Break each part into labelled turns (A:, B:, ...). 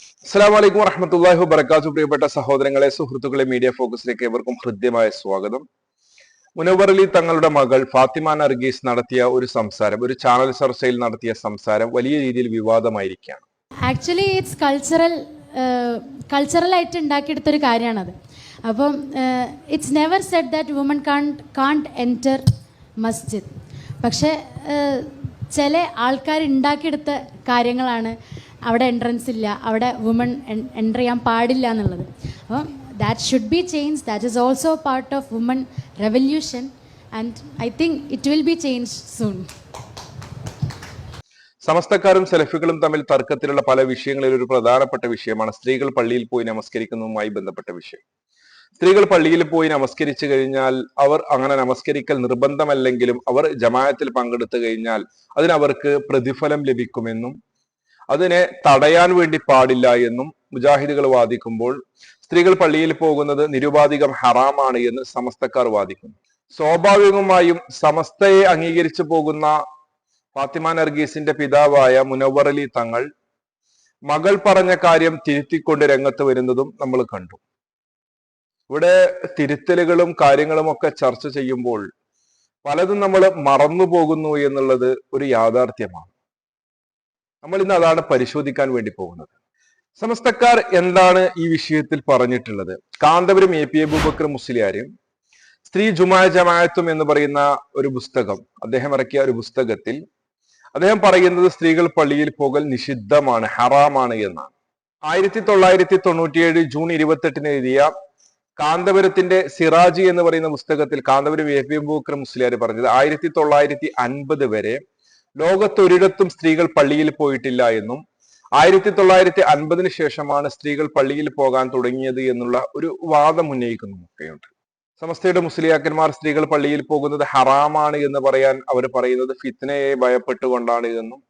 A: അസ്സാം വലൈക്കും വറഹമത്തല്ലാഹി വബർക്കാത്തു പ്രിയപ്പെട്ട സഹോദരങ്ങളെ സുഹൃത്തുക്കളെ മീഡിയ ഫോക്കസിലേക്ക് ഏവർക്കും ഹൃദ്യമായ സ്വാഗതം. മുനവറലി തങ്ങളുടെ മകൾ ഫാത്തിമ നർഗീസ് നടത്തിയ ഒരു സംസാരം ഒരു ചാനൽ ചർച്ചയിൽ നടത്തിയ സംസാരം വലിയ രീതിയിൽ വിവാദമായിരിക്കുകയാണ്.
B: ആക്ച്വലി ഇറ്റ്സ് കൾച്ചറൽ കൾച്ചറലായിട്ട് ഉണ്ടാക്കിയെടുത്തൊരു കാര്യമാണത്. അപ്പം it's never said that woman can't can't enter മസ്ജിദ് പക്ഷേ ചില ആൾക്കാർ ഉണ്ടാക്കിയെടുത്ത കാര്യങ്ങളാണ് അവിടെ എൻട്രൻസ് ഇല്ല. അവിടെ വുമൺ എന്റർ ചെയ്യാൻ പാടില്ല എന്നുള്ളത്. അപ്പം that should be change that is also part of woman revolution and I think it will be change soon
A: സമസ്തക്കാരും സെലഫികളും തമ്മിൽ തർക്കത്തിലുള്ള പല വിഷയങ്ങളിൽ ഒരു പ്രധാനപ്പെട്ട വിഷയമാണ് സ്ത്രീകൾ പള്ളിയിൽ പോയി നമസ്കരിക്കുന്നതുമായി ബന്ധപ്പെട്ട വിഷയം. സ്ത്രീകൾ പള്ളിയിൽ പോയി നമസ്കരിച്ചു കഴിഞ്ഞാൽ അവർ അങ്ങനെ നമസ്കരിക്കൽ നിർബന്ധമല്ലെങ്കിലും അവർ ജമായത്തിൽ പങ്കെടുത്തു കഴിഞ്ഞാൽ അതിനവർക്ക് പ്രതിഫലം ലഭിക്കുമെന്നും അതിനെ തടയാൻ വേണ്ടി പാടില്ല എന്നും മുജാഹിദുകൾ വാദിക്കുമ്പോൾ സ്ത്രീകൾ പള്ളിയിൽ പോകുന്നത് നിരുപാധികം ഹറാമാണ് എന്ന് സമസ്തക്കാർ വാദിക്കുന്നു. സ്വാഭാവികമായും സമസ്തയെ അംഗീകരിച്ചു പോകുന്ന ഫാത്തിമ നർഗീസിന്റെ പിതാവായ മുനവർ അലി തങ്ങൾ മകൾ പറഞ്ഞ കാര്യം തിരുത്തിക്കൊണ്ട് രംഗത്ത് വരുന്നതും നമ്മൾ കണ്ടു. ഇവിടെ തിരുത്തലുകളും കാര്യങ്ങളും ഒക്കെ ചർച്ച ചെയ്യുമ്പോൾ പലതും നമ്മൾ മറന്നു പോകുന്നു എന്നുള്ളത് ഒരു യാഥാർത്ഥ്യമാണ്. നമ്മൾ ഇന്ന് അതാണ് പരിശോധിക്കാൻ വേണ്ടി പോകുന്നത്. സമസ്തക്കാർ എന്താണ് ഈ വിഷയത്തിൽ പറഞ്ഞിട്ടുള്ളത്? കാന്തപുരം എ പി അബൂബക്കർ മുസ്ലിയാരും സ്ത്രീ ജുമാ ജമാഅത്തും എന്ന് പറയുന്ന ഒരു പുസ്തകം അദ്ദേഹം ഇറക്കിയ ഒരു പുസ്തകത്തിൽ അദ്ദേഹം പറയുന്നത് സ്ത്രീകൾ പള്ളിയിൽ പോകൽ നിഷിദ്ധമാണ് ഹറാമാണ് എന്നാണ്. ആയിരത്തി തൊള്ളായിരത്തി തൊണ്ണൂറ്റിയേഴ് ജൂൺ ഇരുപത്തെട്ടിന് എഴുതിയ കാന്തപുരത്തിന്റെ സിറാജി എന്ന് പറയുന്ന പുസ്തകത്തിൽ കാന്തപുരം എ പി അബൂബക്കർ മുസ്ലിയാർ പറഞ്ഞത് ആയിരത്തി തൊള്ളായിരത്തി അൻപത് വരെ ലോകത്തൊരിടത്തും സ്ത്രീകൾ പള്ളിയിൽ പോയിട്ടില്ല എന്നും ആയിരത്തി തൊള്ളായിരത്തി അൻപതിന് ശേഷമാണ് സ്ത്രീകൾ പള്ളിയിൽ പോകാൻ തുടങ്ങിയത് എന്നുള്ള ഒരു വാദം ഉന്നയിക്കുന്നുമൊക്കെയുണ്ട് സമസ്തയുടെ മുസ്ലിയാക്കന്മാർ സ്ത്രീകൾ പള്ളിയിൽ പോകുന്നത് ഹറാമാണ് എന്ന് പറയാൻ അവർ പറയുന്നത് ഫിത്നയെ ഭയപ്പെട്ടുകൊണ്ടാണ് എന്നും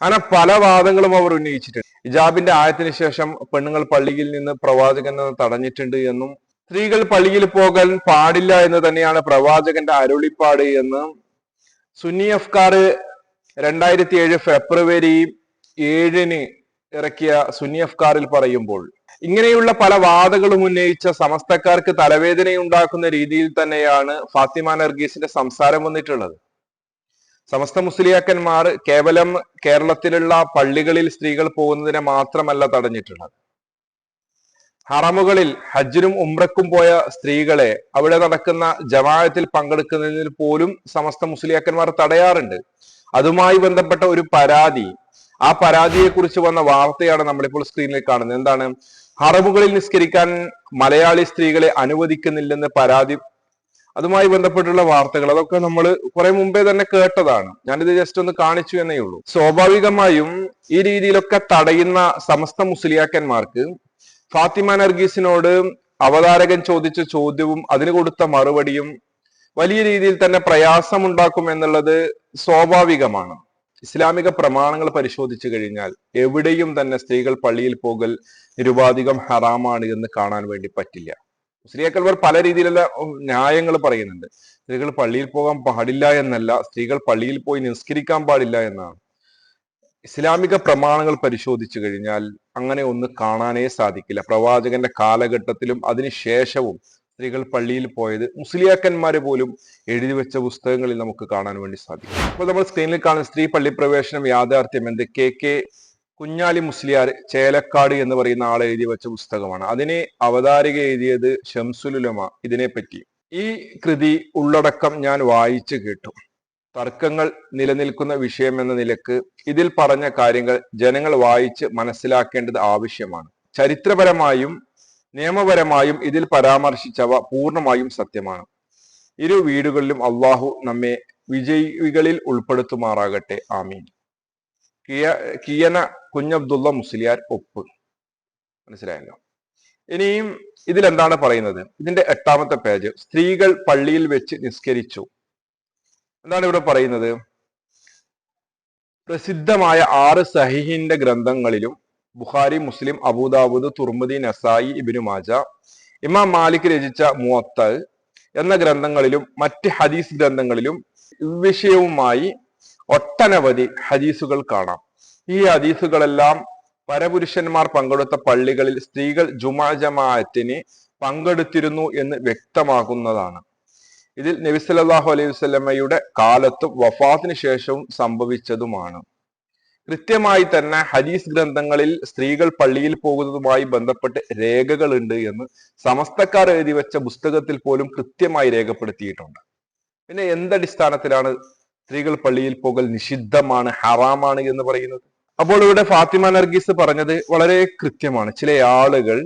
A: അങ്ങനെ പല വാദങ്ങളും അവർ ഉന്നയിച്ചിട്ടുണ്ട്. ഇജാബിന്റെ ആയത്തിന് ശേഷം പെണ്ണുങ്ങൾ പള്ളിയിൽ നിന്ന് പ്രവാചകൻ തടഞ്ഞിട്ടുണ്ട് എന്നും സ്ത്രീകൾ പള്ളിയിൽ പോകാൻ പാടില്ല എന്ന് തന്നെയാണ് പ്രവാചകന്റെ അരുളിപ്പാട് എന്നും സുന്നി അഫ്കാർ രണ്ടായിരത്തി ഏഴ് ഫെബ്രുവരി ഏഴിന് ഇറക്കിയ സുനി അഫ്കാറിൽ പറയുമ്പോൾ ഇങ്ങനെയുള്ള പല വാദങ്ങളും ഉന്നയിച്ച സമസ്തക്കാർക്ക് തലവേദനയുണ്ടാക്കുന്ന രീതിയിൽ തന്നെയാണ് ഫാത്തിമ നർഗീസിന്റെ സംസാരം വന്നിട്ടുള്ളത്. സമസ്ത മുസ്ലിയാക്കന്മാർ കേവലം കേരളത്തിലുള്ള പള്ളികളിൽ സ്ത്രീകൾ പോകുന്നതിനെ മാത്രമല്ല തടഞ്ഞിട്ടുള്ളത്. ഹറമുകളിൽ ഹജ്ജിനും ഉംറക്കും പോയ സ്ത്രീകളെ അവിടെ നടക്കുന്ന ജമാഅത്തിൽ പങ്കെടുക്കുന്നതിൽ പോലും സമസ്ത മുസ്ലിയാക്കന്മാർ തടയാറുണ്ട്. അതുമായി ബന്ധപ്പെട്ട ഒരു പരാതി. ആ പരാതിയെ കുറിച്ച് വന്ന വാർത്തയാണ് നമ്മളിപ്പോൾ സ്ക്രീനിൽ കാണുന്നത്. എന്താണ്? ഹറമുകളിൽ നിസ്കരിക്കാൻ മലയാളി സ്ത്രീകളെ അനുവദിക്കുന്നില്ലെന്ന് പരാതി. അതുമായി ബന്ധപ്പെട്ടുള്ള വാർത്തകൾ. അതൊക്കെ നമ്മൾ കുറെ മുമ്പേ തന്നെ കേട്ടതാണ്. ഞാനിത് ജസ്റ്റ് ഒന്ന് കാണിച്ചു എന്നേ ഉള്ളൂ. സ്വാഭാവികമായും ഈ രീതിയിലൊക്കെ തടയുന്ന സമസ്ത മുസ്ലിയാക്കന്മാർക്ക് ഫാത്തിമ നർഗീസിനോട് അവതാരകൻ ചോദിച്ച ചോദ്യവും അതിന് കൊടുത്ത മറുപടിയും വലിയ രീതിയിൽ തന്നെ പ്രയാസമുണ്ടാക്കും എന്നുള്ളത് സ്വാഭാവികമാണ്. ഇസ്ലാമിക പ്രമാണങ്ങൾ പരിശോധിച്ചു കഴിഞ്ഞാൽ എവിടെയും തന്നെ സ്ത്രീകൾ പള്ളിയിൽ പോകൽ നിരുപാധികം ഹറാമാണ് എന്ന് കാണാൻ വേണ്ടി പറ്റില്ല. സ്ത്രീകൾ പല രീതിയിലുള്ള ന്യായങ്ങൾ പറയുന്നുണ്ട്. സ്ത്രീകൾ പള്ളിയിൽ പോകാൻ പാടില്ല എന്നല്ല സ്ത്രീകൾ പള്ളിയിൽ പോയി നിസ്കരിക്കാൻ പാടില്ല എന്നാണ്. ഇസ്ലാമിക പ്രമാണങ്ങൾ പരിശോധിച്ചു കഴിഞ്ഞാൽ അങ്ങനെ ഒന്ന് കാണാനേ സാധിക്കില്ല. പ്രവാചകന്റെ കാലഘട്ടത്തിലും അതിനുശേഷവും സ്ത്രീകൾ പള്ളിയിൽ പോയത് മുസ്ലിയാക്കന്മാർ പോലും എഴുതി വെച്ച പുസ്തകങ്ങളിൽ നമുക്ക് കാണാൻ വേണ്ടി സാധിക്കും. അപ്പോൾ നമ്മൾ സ്ക്രീനിൽ കാണുന്ന സ്ത്രീ പള്ളി പ്രവേശനം യാഥാർത്ഥ്യം എന്ത്? കെ കെ കുഞ്ഞാലി മുസ്ലിയാർ ചേലക്കാട് എന്ന് പറയുന്ന ആൾ എഴുതി വെച്ച പുസ്തകമാണ്. അതിനെ അവതാരിക എഴുതിയത് ഷംസുലുലമ ഇതിനെപ്പറ്റി ഈ കൃതി ഉള്ളടക്കം ഞാൻ വായിച്ചു കേട്ടു. തർക്കങ്ങൾ നിലനിൽക്കുന്ന വിഷയം എന്ന നിലയ്ക്ക് ഇതിൽ പറഞ്ഞ കാര്യങ്ങൾ ജനങ്ങൾ വായിച്ച് മനസ്സിലാക്കേണ്ടത് ആവശ്യമാണ്. ചരിത്രപരമായും നിയമപരമായും ഇതിൽ പരാമർശിച്ചവ പൂർണമായും സത്യമാണ്. ഇരു വീടുകളിലും അള്ളാഹു നമ്മെ വിജയികളിൽ ഉൾപ്പെടുത്തുമാറാകട്ടെ. ആമീൻ. കിയ കിയന കുഞ്ഞബ്ദുള്ള മുസ്ലിയാർ ഒപ്പ്. മനസ്സിലായല്ലോ? ഇനിയും ഇതിലെന്താണ് പറയുന്നത്? ഇതിന്റെ എട്ടാമത്തെ പേജ്. സ്ത്രീകൾ പള്ളിയിൽ വെച്ച് നിസ്കരിച്ചു. എന്താണ് ഇവിടെ പറയുന്നത്? പ്രസിദ്ധമായ ആറ് സഹിഹിന്റെ ഗ്രന്ഥങ്ങളിലും Bukhari Muslim Abu Dawud Tirmidhi Nasai Ibn Majah. Imam Malik രചിച്ച മുവത്ത എന്ന ഗ്രന്ഥങ്ങളിലും മറ്റ് ഹദീസ് ഗ്രന്ഥങ്ങളിലും വിഷയവുമായി ഒട്ടനവധി ഹദീസുകൾ കാണാം. ഈ ഹദീസുകളെല്ലാം പരപുരുഷന്മാർ പങ്കെടുത്ത പള്ളികളിൽ സ്ത്രീകൾ ജുമാ ജമാഅത്തിന് പങ്കെടുത്തിരുന്നു എന്ന് വ്യക്തമാകുന്നതാണ് ഇതിൽ നബി സല്ലല്ലാഹു അലൈഹി വസല്ലമയുടെ കാലത്തും വഫാത്തിന് ശേഷവും സംഭവിച്ചതുമാണ്. കൃത്യമായി തന്നെ ഹദീസ് ഗ്രന്ഥങ്ങളിൽ സ്ത്രീകൾ പള്ളിയിൽ പോകുന്നതുമായി ബന്ധപ്പെട്ട് രേഖകളുണ്ട് എന്ന് സമസ്തക്കാർ എഴുതി വെച്ച പുസ്തകത്തിൽ പോലും കൃത്യമായി രേഖപ്പെടുത്തിയിട്ടുണ്ട്. പിന്നെ എന്തടിസ്ഥാനത്തിലാണ് സ്ത്രീകൾ പള്ളിയിൽ പോകൽ നിഷിദ്ധമാണ് ഹറാമാണ് എന്ന് പറയുന്നത്? അപ്പോൾ ഇവിടെ ഫാത്തിമ നർഗീസ് പറഞ്ഞത് വളരെ കൃത്യമാണ്. ചില ആളുകൾ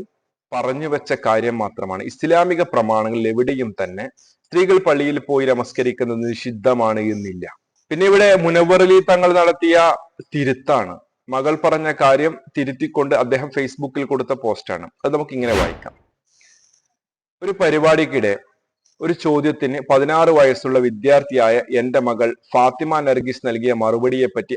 A: പറഞ്ഞു വെച്ച കാര്യം മാത്രമാണ്. ഇസ്ലാമിക പ്രമാണങ്ങളിൽ എവിടെയും തന്നെ സ്ത്രീകൾ പള്ളിയിൽ പോയി നമസ്കരിക്കുന്നത് നിഷിദ്ധമാണ് എന്നില്ല. പിന്നെ ഇവിടെ മുനവറലി തങ്ങൾ നടത്തിയ തിരുത്താണ്. മകൾ പറഞ്ഞ കാര്യം തിരുത്തിക്കൊണ്ട് അദ്ദേഹം ഫേസ്ബുക്കിൽ കൊടുത്ത പോസ്റ്റാണ്. അത് നമുക്ക് ഇങ്ങനെ വായിക്കാം. ഒരു പരിപാടിക്കിടെ ഒരു ചോദ്യത്തിന് പതിനാറ് വയസ്സുള്ള വിദ്യാർത്ഥിയായ എന്റെ മകൾ ഫാത്തിമ നർഗീസ് നൽകിയ മറുപടിയെ പറ്റി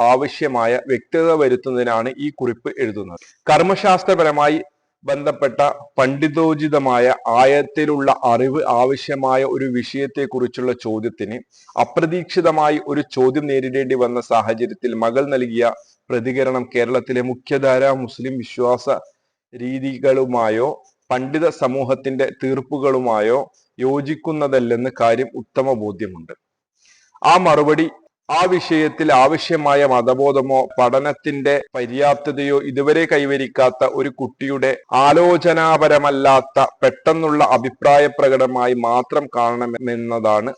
A: ആവശ്യമായ വ്യക്തത വരുത്തുന്നതിനാണ് ഈ കുറിപ്പ് എഴുതുന്നത്. കർമ്മശാസ്ത്രപരമായി ബന്ധപ്പെട്ട പണ്ഡിതോചിതമായ ആയത്തിലുള്ള അറിവ് ആവശ്യമായ ഒരു വിഷയത്തെക്കുറിച്ചുള്ള ചോദ്യത്തിന് അപ്രതീക്ഷിതമായി ഒരു ചോദ്യം നേരിടേണ്ടി വന്ന സാഹചര്യത്തിൽ മകൾ നൽകിയ പ്രതികരണം കേരളത്തിലെ മുഖ്യധാര മുസ്ലിം വിശ്വാസ രീതികളുമായോ പണ്ഡിത സമൂഹത്തിന്റെ തീർപ്പുകളുമായോ യോജിക്കുന്നതല്ലെന്ന് കാര്യം ഉത്തമ ബോധ്യമുണ്ട് ആ മറുപടി ആ വിഷയത്തിൽ ആവശ്യമായ മതബോധമോ പഠനത്തിന്റെ പര്യാപ്തതയോ ഇതുവരെ കൈവരിക്കാത്ത ഒരു കുട്ടിയുടെ ആലോചനാപരമല്ലാത്ത പെട്ടെന്നുള്ള അഭിപ്രായ പ്രകടനമായി മാത്രം കാണണമെന്നതാണ്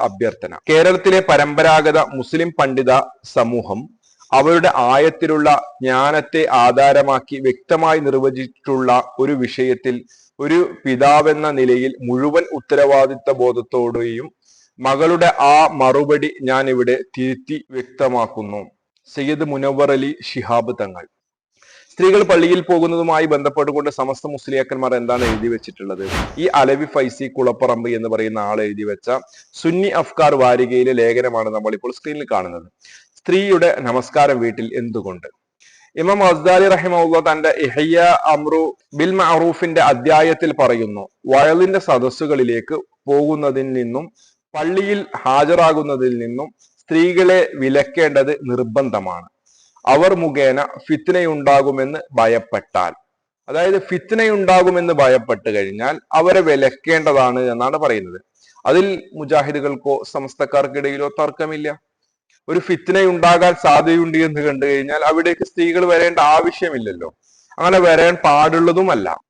A: അഭ്യർത്ഥന. കേരളത്തിലെ പരമ്പരാഗത മുസ്ലിം പണ്ഡിത സമൂഹം അവരുടെ ആയത്തിലുള്ള ജ്ഞാനത്തെ ആധാരമാക്കി വ്യക്തമായി നിർവചിച്ചിട്ടുള്ള ഒരു വിഷയത്തിൽ ഒരു പിതാവെന്ന നിലയിൽ മുഴുവൻ ഉത്തരവാദിത്ത ബോധത്തോടെയും മകളുടെ ആ മറുപടി ഞാൻ ഇവിടെ തിരുത്തി വ്യക്തമാക്കുന്നു. സയ്യിദ് മുനവർ അലി ഷിഹാബ് തങ്ങൾ. സ്ത്രീകൾ പള്ളിയിൽ പോകുന്നതുമായി ബന്ധപ്പെട്ടുകൊണ്ട് സമസ്ത മുസ്ലിയാക്കന്മാർ എന്താണ് എഴുതി വെച്ചിട്ടുള്ളത്? ഈ അലവി ഫൈസി കുളപ്പറമ്പ് എന്ന് പറയുന്ന ആൾ എഴുതി വെച്ച സുന്നി അഫ്കാർ വാരികയിലെ ലേഖനമാണ് നമ്മൾ ഇപ്പോൾ സ്ക്രീനിൽ കാണുന്നത്. സ്ത്രീയുടെ നമസ്കാരം വീട്ടിൽ എന്തുകൊണ്ട്? ഇമാം അസ്ദാലി റഹിമുള്ള തന്റെ ഇഹയ്യ അമ്രു ബിൽ മഅറൂഫിന്റെ അധ്യായത്തിൽ പറയുന്നു വയലിന്റെ സദസ്സുകളിലേക്ക് പോകുന്നതിൽ നിന്നും പള്ളിയിൽ ഹാജരാകുന്നതിൽ നിന്നും സ്ത്രീകളെ വിലക്കേണ്ടത് നിർബന്ധമാണ്. അവർ മുഖേന ഫിത്നയുണ്ടാകുമെന്ന് ഭയപ്പെട്ടാൽ. അതായത് ഫിത്നയുണ്ടാകുമെന്ന് ഭയപ്പെട്ട് കഴിഞ്ഞാൽ അവരെ വിലക്കേണ്ടതാണ് എന്നാണ് പറയുന്നത്. അതിൽ മുജാഹിദുകൾക്കോ സമസ്തക്കാർക്കിടയിലോ തർക്കമില്ല. ഒരു ഫിത്നയുണ്ടാകാൻ സാധ്യതയുണ്ട് എന്ന് കണ്ടു കഴിഞ്ഞാൽ അവിടേക്ക് സ്ത്രീകൾ വരേണ്ട ആവശ്യമില്ലല്ലോ. അങ്ങനെ വരാൻ പാടുള്ളതുമല്ല.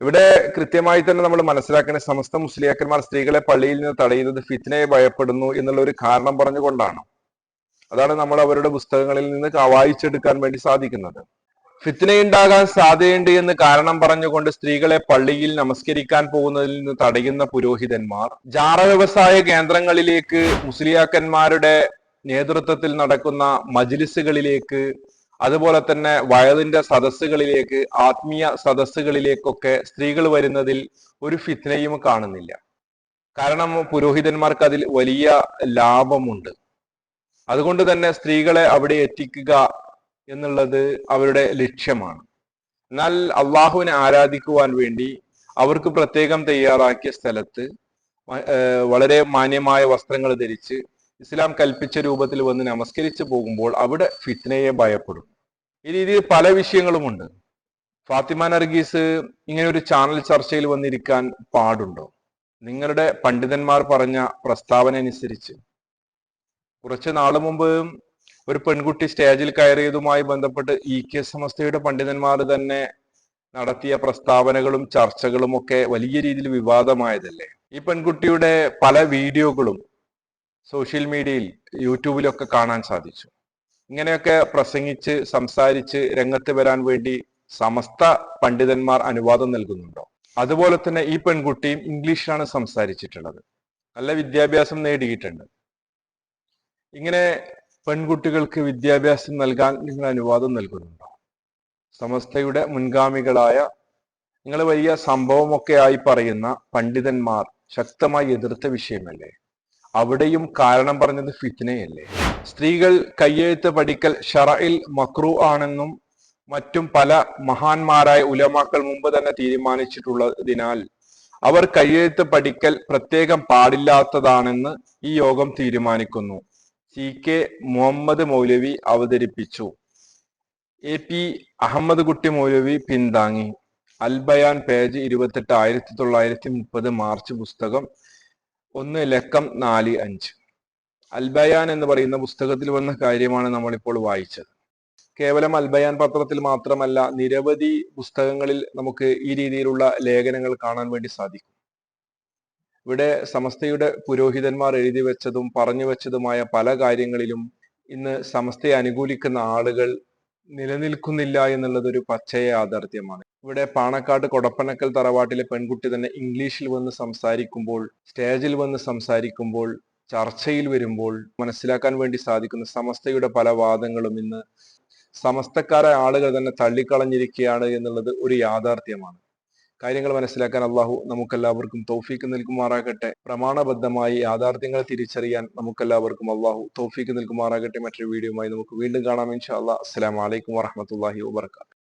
A: ഇവിടെ കൃത്യമായി തന്നെ നമ്മൾ മനസ്സിലാക്കേണ്ട സമസ്ത മുസ്ലിയാക്കന്മാർ സ്ത്രീകളെ പള്ളിയിൽ നിന്ന് തടയുന്നത് ഫിത്നയെ ഭയപ്പെടുന്നു എന്നുള്ള ഒരു കാരണം പറഞ്ഞുകൊണ്ടാണ്. അതാണ് നമ്മൾ അവരുടെ പുസ്തകങ്ങളിൽ നിന്ന് വായിച്ചെടുക്കാൻ വേണ്ടി സാധിക്കുന്നത്. ഫിത്നയുണ്ടാകാൻ സാധ്യതയുണ്ട് എന്ന് കാരണം പറഞ്ഞുകൊണ്ട് സ്ത്രീകളെ പള്ളിയിൽ നമസ്കരിക്കാൻ പോകുന്നതിൽ നിന്ന് തടയുന്ന പുരോഹിതന്മാർ ജാറ വ്യവസായ കേന്ദ്രങ്ങളിലേക്ക് മുസ്ലിയാക്കന്മാരുടെ നേതൃത്വത്തിൽ നടക്കുന്ന മജ്ലിസുകളിലേക്ക് അതുപോലെ തന്നെ വയലിന്റെ സദസ്സുകളിലേക്ക് ആത്മീയ സദസ്സുകളിലേക്കൊക്കെ സ്ത്രീകൾ വരുന്നതിൽ ഒരു ഫിത്നയും കാണുന്നില്ല. കാരണം പുരോഹിതന്മാർക്ക് അതിൽ വലിയ ലാഭമുണ്ട്. അതുകൊണ്ട് തന്നെ സ്ത്രീകളെ അവിടെ എത്തിക്കുക എന്നുള്ളത് അവരുടെ ലക്ഷ്യമാണ്. എന്നാൽ അള്ളാഹുവിനെ ആരാധിക്കുവാൻ വേണ്ടി അവർക്ക് പ്രത്യേകം തയ്യാറാക്കിയ സ്ഥലത്ത് വളരെ മാന്യമായ വസ്ത്രങ്ങൾ ധരിച്ച് ഇസ്ലാം കൽപ്പിച്ച രൂപത്തിൽ വന്ന് നമസ്കരിച്ചു പോകുമ്പോൾ അവിടെ ഫിത്നയെ ഭയപ്പെടും. ഈ രീതിയിൽ പല വിഷയങ്ങളുമുണ്ട്. ഫാത്തിമ നർഗീസ് ഇങ്ങനെ ഒരു ചാനൽ ചർച്ചയിൽ വന്നിരിക്കാൻ പാടുണ്ടോ? നിങ്ങളുടെ പണ്ഡിതന്മാർ പറഞ്ഞ പ്രസ്താവന അനുസരിച്ച് കുറച്ച് നാൾ മുമ്പ് ഒരു പെൺകുട്ടി സ്റ്റേജിൽ കയറിയതുമായി ബന്ധപ്പെട്ട് ഇ കെ സമസ്തയുടെ പണ്ഡിതന്മാർ തന്നെ നടത്തിയ പ്രസ്താവനകളും ചർച്ചകളും ഒക്കെ വലിയ രീതിയിൽ വിവാദമായതല്ലേ? ഈ പെൺകുട്ടിയുടെ പല വീഡിയോകളും സോഷ്യൽ മീഡിയയിൽ യൂട്യൂബിലൊക്കെ കാണാൻ സാധിച്ചു. ഇങ്ങനെയൊക്കെ പ്രസംഗിച്ച് സംസാരിച്ച് രംഗത്ത് വരാൻ വേണ്ടി സമസ്ത പണ്ഡിതന്മാർ അനുവാദം നൽകുന്നുണ്ടോ? അതുപോലെ തന്നെ ഈ പെൺകുട്ടിയും ഇംഗ്ലീഷിലാണ് സംസാരിച്ചിട്ടുള്ളത്. നല്ല വിദ്യാഭ്യാസം നേടിയിട്ടുണ്ട്. ഇങ്ങനെ പെൺകുട്ടികൾക്ക് വിദ്യാഭ്യാസം നൽകാൻ നിങ്ങൾ അനുവാദം നൽകുന്നുണ്ടോ? സമസ്തയുടെ മുൻഗാമികളായ നിങ്ങൾ വലിയ സംഭവമൊക്കെ ആയി പറയുന്ന പണ്ഡിതന്മാർ ശക്തമായി എതിർത്ത വിഷയമല്ലേ? അവിടെയും കാരണം പറഞ്ഞത് ഫിത്നയല്ലേ? സ്ത്രീകൾ കയ്യെഴുത്ത് പഠിക്കൽ ഷറയിൽ മക്രു ആണെന്നും മറ്റും പല മഹാന്മാരായ ഉലമാക്കൾ മുമ്പ് തന്നെ തീരുമാനിച്ചിട്ടുള്ളതിനാൽ അവർ കയ്യെഴുത്ത് പഠിക്കൽ പ്രത്യേകം പാടില്ലാത്തതാണെന്ന് ഈ യോഗം തീരുമാനിക്കുന്നു. സി കെ മുഹമ്മദ് മൗലവി അവതരിപ്പിച്ചു. എ പി അഹമ്മദ് കുട്ടി മൗലവി പിന്താങ്ങി. അൽബയാൻ പേജ് ഇരുപത്തെട്ട് ആയിരത്തി തൊള്ളായിരത്തി മുപ്പത് മാർച്ച് പുസ്തകം ഒന്ന് ലക്കം നാല് അഞ്ച്. അൽബയാൻ എന്ന് പറയുന്ന പുസ്തകത്തിൽ വന്ന കാര്യമാണ് നമ്മളിപ്പോൾ വായിച്ചത്. കേവലം അൽബയാൻ പത്രത്തിൽ മാത്രമല്ല നിരവധി പുസ്തകങ്ങളിൽ നമുക്ക് ഈ രീതിയിലുള്ള ലേഖനങ്ങൾ കാണാൻ വേണ്ടി സാധിക്കും. ഇവിടെ സമസ്തയുടെ പുരോഹിതന്മാർ എഴുതി വെച്ചതും പറഞ്ഞു വെച്ചതുമായ പല കാര്യങ്ങളിലും ഇന്ന് സമസ്തയെ അനുകൂലിക്കുന്ന ആളുകൾ നിലനിൽക്കുന്നില്ല എന്നുള്ളത് ഒരു പച്ചയ യാഥാർത്ഥ്യമാണ്. ഇവിടെ പാണക്കാട് കൊടപ്പനക്കൽ തറവാട്ടിലെ പെൺകുട്ടി തന്നെ ഇംഗ്ലീഷിൽ വന്ന് സംസാരിക്കുമ്പോൾ സ്റ്റേജിൽ വന്ന് സംസാരിക്കുമ്പോൾ ചർച്ചയിൽ വരുമ്പോൾ മനസ്സിലാക്കാൻ വേണ്ടി സാധിക്കുന്ന സമസ്തയുടെ പല വാദങ്ങളും ഇന്ന് സമസ്തക്കാരായ ആളുകൾ തന്നെ തള്ളിക്കളഞ്ഞിരിക്കുകയാണ് എന്നുള്ളത് ഒരു യാഥാർത്ഥ്യമാണ്. കാര്യങ്ങൾ മനസ്സിലാക്കാൻ അള്ളാഹു നമുക്കെല്ലാവർക്കും തൗഫീക്ക് നൽകുമാറാകട്ടെ. പ്രമാണബദ്ധമായി യാഥാർത്ഥ്യങ്ങൾ തിരിച്ചറിയാൻ നമുക്കെല്ലാവർക്കും അള്ളാഹു തൗഫീക്ക് നൽകുമാറാകട്ടെ. മറ്റൊരു വീഡിയോയുമായി നമുക്ക് വീണ്ടും കാണാം. ഇൻഷാ അല്ലാ അസ്സലാമു അലൈക്കും വറഹ്മത്തുള്ളാഹി വബർക്കാത്തു